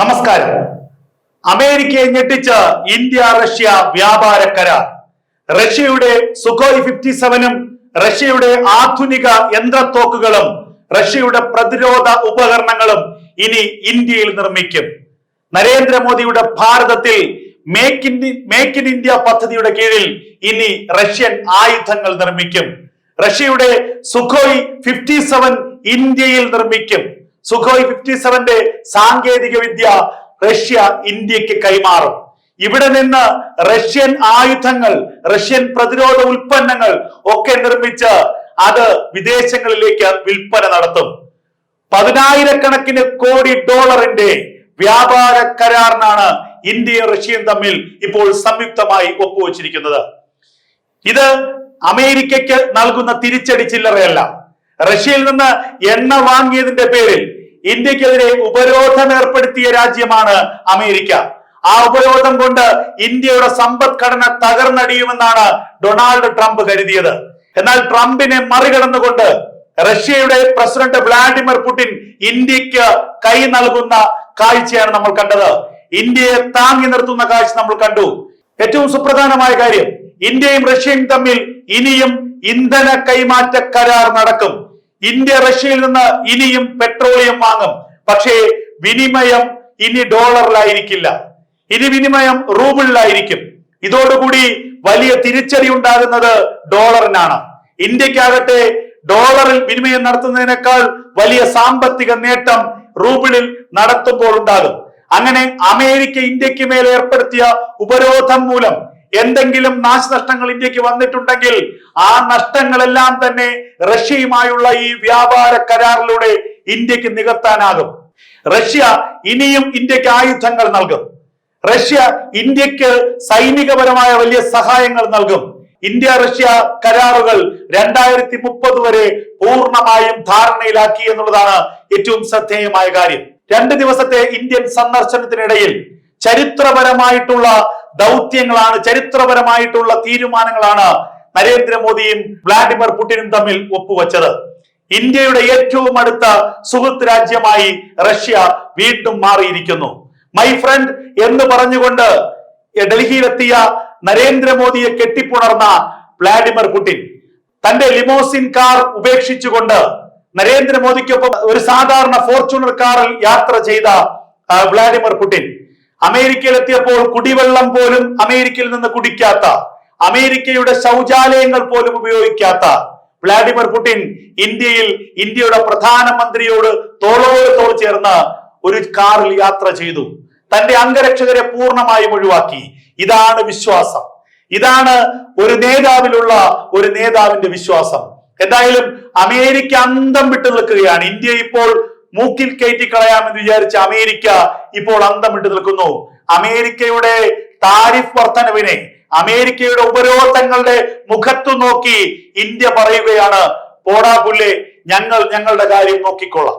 നമസ്കാരം. അമേരിക്കയെ ഞെട്ടിച്ച് India Russia വ്യാപാര കരാർ. റഷ്യയുടെ സുഖോയ് ഫിഫ്റ്റി സെവനും റഷ്യയുടെ ആധുനിക യന്ത്രത്തോക്കുകളും റഷ്യയുടെ പ്രതിരോധ ഉപകരണങ്ങളും ഇനി ഇന്ത്യയിൽ നിർമ്മിക്കും. നരേന്ദ്രമോദിയുടെ ഭാരതത്തിൽ make in make in India പദ്ധതിയുടെ കീഴിൽ ഇനി റഷ്യൻ ആയുധങ്ങൾ നിർമ്മിക്കും. റഷ്യയുടെ സുഖോയ് ഫിഫ്റ്റി സെവൻ ഇന്ത്യയിൽ നിർമ്മിക്കും. സുഖോയ് ഫിഫ്റ്റി സെവന്റെ സാങ്കേതിക വിദ്യ റഷ്യ ഇന്ത്യയ്ക്ക് കൈമാറും. ഇവിടെ നിന്ന് റഷ്യൻ ആയുധങ്ങൾ റഷ്യൻ പ്രതിരോധ ഉൽപ്പന്നങ്ങൾ ഒക്കെ നിർമ്മിച്ച് അത് വിദേശങ്ങളിലേക്ക് വിൽപ്പന നടത്തും. പതിനായിരക്കണക്കിന് കോടി ഡോളറിന്റെ വ്യാപാര കരാറിനാണ് ഇന്ത്യയും റഷ്യയും തമ്മിൽ ഇപ്പോൾ സംയുക്തമായി ഒപ്പുവച്ചിരിക്കുന്നത്. ഇത് അമേരിക്കയ്ക്ക് നൽകുന്ന തിരിച്ചടി ചില്ലറയല്ല. റഷ്യയിൽ നിന്ന് എണ്ണ വാങ്ങിയതിന്റെ പേരിൽ ഇന്ത്യക്കെതിരെ ഉപരോധം ഏർപ്പെടുത്തിയ രാജ്യമാണ് അമേരിക്ക. ആ ഉപരോധം കൊണ്ട് ഇന്ത്യയുടെ സമ്പദ്ഘടന തകർന്നടിയുമെന്നാണ് ഡൊണാൾഡ് ട്രംപ് കരുതിയത്. എന്നാൽ ട്രംപിനെ മറികടന്നുകൊണ്ട് റഷ്യയുടെ പ്രസിഡന്റ് വ്ളാഡിമിർ പുടിൻ ഇന്ത്യയ്ക്ക് കൈ നൽകുന്ന കാഴ്ചയാണ് നമ്മൾ കണ്ടത്. ഇന്ത്യയെ താങ്ങി നിർത്തുന്ന കാഴ്ച നമ്മൾ കണ്ടു. ഏറ്റവും സുപ്രധാനമായ കാര്യം ഇന്ത്യയും റഷ്യയും തമ്മിൽ ഇനിയും ഇന്ധന കൈമാറ്റ കരാർ നടക്കും. ഇന്ത്യ റഷ്യയിൽ നിന്ന് ഇനിയും പെട്രോളിയം വാങ്ങും. പക്ഷേ വിനിമയം ഇനി ഡോളറിലായിരിക്കില്ല. ഇനി വിനിമയം റൂബിളിലായിരിക്കും. ഇതോടുകൂടി വലിയ തിരിച്ചടി ഉണ്ടാകുന്നത് ഡോളറിനാണ്. ഇന്ത്യക്കാകട്ടെ ഡോളറിൽ വിനിമയം നടത്തുന്നതിനേക്കാൾ വലിയ സാമ്പത്തിക നേട്ടം റൂബിളിൽ നടത്തുമ്പോൾ ഉണ്ടാകും. അങ്ങനെ അമേരിക്ക ഇന്ത്യയ്ക്ക് മേൽ ഏർപ്പെടുത്തിയ ഉപരോധം മൂലം എന്തെങ്കിലും നാശനഷ്ടങ്ങൾ ഇന്ത്യയ്ക്ക് വന്നിട്ടുണ്ടെങ്കിൽ ആ നഷ്ടങ്ങളെല്ലാം തന്നെ റഷ്യയുമായുള്ള ഈ വ്യാപാര കരാറിലൂടെ ഇന്ത്യയ്ക്ക് നികത്താനാകും. റഷ്യ ഇനിയും ഇന്ത്യയ്ക്ക് ആയുധങ്ങൾ നൽകും. റഷ്യ ഇന്ത്യയ്ക്ക് സൈനികപരമായ വലിയ സഹായങ്ങൾ നൽകും. ഇന്ത്യ റഷ്യ കരാറുകൾ രണ്ടായിരത്തി മുപ്പത് വരെ പൂർണമായും ധാരണയിലാക്കി എന്നുള്ളതാണ് ഏറ്റവും ശ്രദ്ധേയമായ കാര്യം. രണ്ട് ദിവസത്തെ ഇന്ത്യൻ സന്ദർശനത്തിനിടയിൽ ചരിത്രപരമായിട്ടുള്ള ദൗത്യങ്ങളാണ് ചരിത്രപരമായിട്ടുള്ള തീരുമാനങ്ങളാണ് നരേന്ദ്രമോദിയും വ്ളാഡിമിർ പുടിനും തമ്മിൽ ഒപ്പുവെച്ചത്. ഇന്ത്യയുടെ ഏറ്റവും അടുത്ത സുഹൃത്ത് രാജ്യമായി റഷ്യ വീണ്ടും മാറിയിരിക്കുന്നു. മൈ ഫ്രണ്ട് എന്ന് പറഞ്ഞുകൊണ്ട് ഡൽഹിയിലെത്തിയ നരേന്ദ്രമോദിയെ കെട്ടിപ്പുണർന്ന വ്ളാഡിമിർ പുടിൻ തന്റെ ലിമോസിൻ കാർ ഉപേക്ഷിച്ചുകൊണ്ട് നരേന്ദ്രമോദിക്കൊപ്പം ഒരു സാധാരണ ഫോർച്യൂണർ കാറിൽ യാത്ര ചെയ്ത വ്ളാഡിമിർ പുടിൻ. അമേരിക്കയിലെത്തിയപ്പോൾ കുടിവെള്ളം പോലും അമേരിക്കയിൽ നിന്ന് കുടിക്കാത്ത അമേരിക്കയുടെ ശൗചാലയങ്ങൾ പോലും ഉപയോഗിക്കാത്ത വ്ളാഡിമിർ പുടിൻ ഇന്ത്യയിൽ ഇന്ത്യയുടെ പ്രധാനമന്ത്രിയോട് തോളോട് തോൾ ചേർന്ന് ഒരു കാറിൽ യാത്ര ചെയ്തു. തന്റെ അംഗരക്ഷകരെ പൂർണമായും ഒഴിവാക്കി. ഇതാണ് വിശ്വാസം. ഇതാണ് ഒരു നേതാവിലുള്ള ഒരു നേതാവിന്റെ വിശ്വാസം. എന്തായാലും അമേരിക്ക അന്തം വിട്ടു നിൽക്കുകയാണ്. ഇന്ത്യ ഇപ്പോൾ മൂക്കിൽ കയറ്റി കളയാമെന്ന് വിചാരിച്ച അമേരിക്ക ഇപ്പോൾ അന്തം വിട്ടു നിൽക്കുന്നു. അമേരിക്കയുടെ താരിഫ് വർധനവിനെ അമേരിക്കയുടെ ഉപരോധങ്ങളുടെ മുഖത്തു നോക്കി ഇന്ത്യ പറയുകയാണ് പോടാ പുല്ലേ ഞങ്ങൾ ഞങ്ങളുടെ കാര്യം നോക്കിക്കൊള്ളാം.